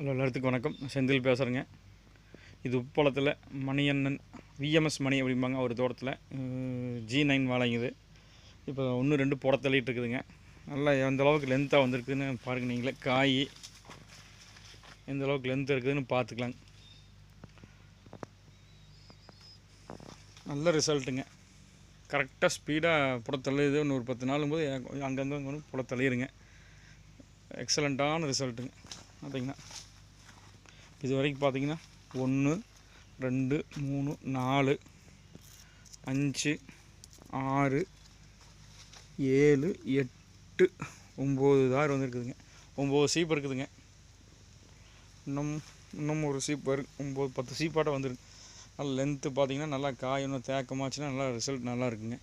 Hello எல்லாத்துக்கும் வணக்கம். செந்தில் பேசுகிறேங்க இது உப்பளத்தில் மணியண்ணன் விஎம்எஸ் மணி அப்படிம்பாங்க ஒரு தோட்டத்தில். ஜி நைன் வாழைங்குது இப்போ ஒன்று ரெண்டு புட தள்ளிட்டு இருக்குதுங்க. நல்லா எந்த அளவுக்கு லென்த்தாக வந்திருக்குதுன்னு பாருங்க நீங்களே. காய் எந்த அளவுக்கு லென்த் இருக்குதுன்னு பார்த்துக்கலாங்க நல்ல ரிசல்ட்டுங்க கரெக்டாக ஸ்பீடாக புட தள்ளுது இன்னும் ஒரு பத்து நாளும் போது அங்கங்கே வந்து புட தள்ளிடுங்க எக்ஸலண்ட்டான ரிசல்ட்டுங்க பார்த்தீங்கன்னா இது வரைக்கும் பார்த்தீங்கன்னா ஒன்று ரெண்டு மூணு நாலு அஞ்சு ஆறு ஏழு எட்டு ஒம்பது தார் வந்துருக்குதுங்க. ஒம்பது சீப்பு இருக்குதுங்க. இன்னும் இன்னும் ஒரு சீப்பு வரும் ஒம்பது பத்து சீப்பாட்ட வந்துருக்கு. நல்லா லென்த்து பார்த்தீங்கன்னா நல்லா காய் இன்னும் தேக்கமாச்சுன்னா நல்லா ரிசல்ட் நல்லா இருக்குங்க.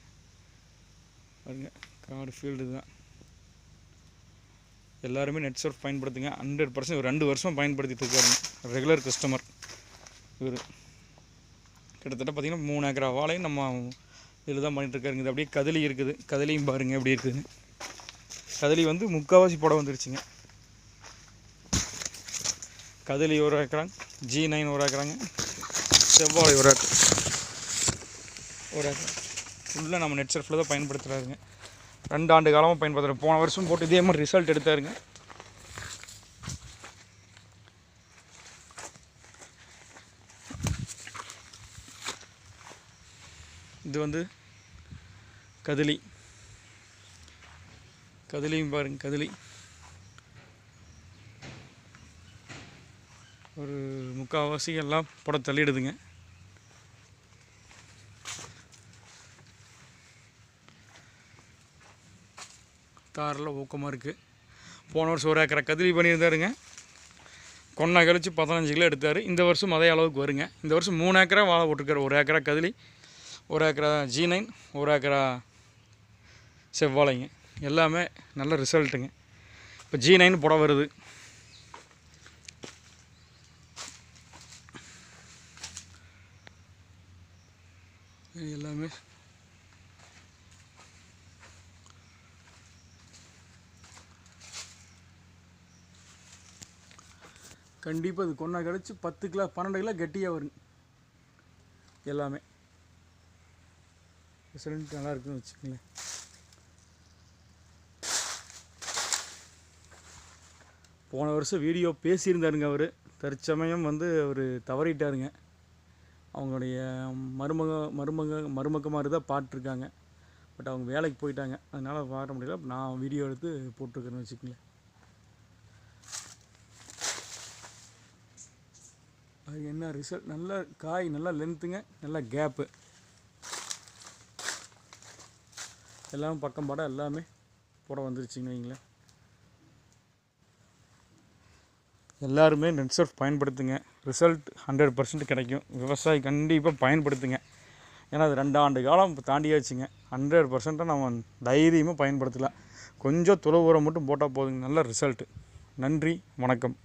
பாருங்க காடு ஃபீல்டு தான் எல்லாருமே நெட் சர்ஃப் பயன்படுத்துங்க. ஹண்ட்ரட் பர்சன்ட் ஒரு ரெண்டு வருஷம் பயன்படுத்திட்டு இருக்காருங்க. ரெகுலர் கஸ்டமர் இவர். கிட்டத்தட்ட பார்த்தீங்கன்னா மூணு ஏக்கரா வாழையும் நம்ம இதில் தான் பண்ணிட்டுருக்காருங்க இது அப்படியே கதலி இருக்குது. கதலியும் பாருங்கள் எப்படி இருக்குதுன்னு. கதலி வந்து முக்கால்வாசி புடவை வந்துருச்சுங்க. கதலி ஒரு ஏக்கராங்க. ஜி நைன் ஒரு ஏக்கராங்க. செவ்வாழை ஒரு ஏக்கர். ஒரு ஏக்கர். ஃபுல்லாக நம்ம நெட் சர்ஃபில் தான் பயன்படுத்துகிறாருங்க ரெண்டு ஆண்டு காலமாக பயன்படுத்துகிறேன் போன வருஷம் போட்டு இதே மாதிரி ரிசல்ட் எடுத்தாருங்க. இது வந்து கதிலி. கதிலியும் பாருங்க கதிலி. ஒரு முக்கால்வாசி எல்லாம் புட தள்ளிடுதுங்க. தாரில் ஊக்கமாக இருக்குது போன வருஷம் ஒரு ஏக்கரை கதிரி பண்ணியிருந்தாருங்க. கொன்னை கழிச்சு பதினஞ்சு கிலோ எடுத்தார். இந்த வருஷம் அதே அளவுக்கு வருங்க. இந்த வருஷம் மூணு ஏக்கரா வாழை போட்டிருக்காரு. ஒரு ஏக்கரா கதிலி ஒரு ஏக்கரா ஜி நைன் ஒரு ஏக்கரா செவ்வாழைங்க. எல்லாமே நல்ல ரிசல்ட்டுங்க. இப்போ ஜி நைன் புட வருது. எல்லாமே கண்டிப்பாக இது கொண்டா கிடச்சி பத்து கிலோ பன்னெண்டு கிலோ கெட்டியாக வரும். எல்லாமே. ரிசல்ட் நல்லா இருக்குன்னு வச்சுக்கோங்களேன். போன வருஷம் வீடியோ பேசியிருந்தாருங்க அவர். தற்சமயம் வந்து அவர் தவறிட்டாருங்க. அவங்களுடைய மருமக மருமக மருமக்க மாதிரி தான் பாட்டிருக்காங்க பட் அவங்க வேலைக்கு போயிட்டாங்க. அதனால் பார்க்க முடியல. நான் வீடியோ எடுத்து போட்டிருக்கேன்னு வச்சுக்கோங்களேன். அது என்ன ரிசல்ட் நல்ல காய் நல்லா லென்த்துங்க நல்லா கேப்பு எல்லாம் பக்கம் படம் எல்லாமே போட வந்துருச்சுங்க வைங்களேன். எல்லாருமே நெட் சர்ஃப் பயன்படுத்துங்க. ரிசல்ட் ஹண்ட்ரட் பர்சன்ட் கிடைக்கும். விவசாயி கண்டிப்பாக பயன்படுத்துங்க. ஏன்னா அது ரெண்டு ஆண்டு காலம் இப்போ தாண்டியாச்சுங்க. ஹண்ட்ரட் பர்சன்ட்டாக நம்ம தைரியமாக பயன்படுத்தலாம். கொஞ்சம் துளவு உரம் மட்டும் போட்டால் போதுங்க. நல்ல ரிசல்ட்டு நன்றி வணக்கம்.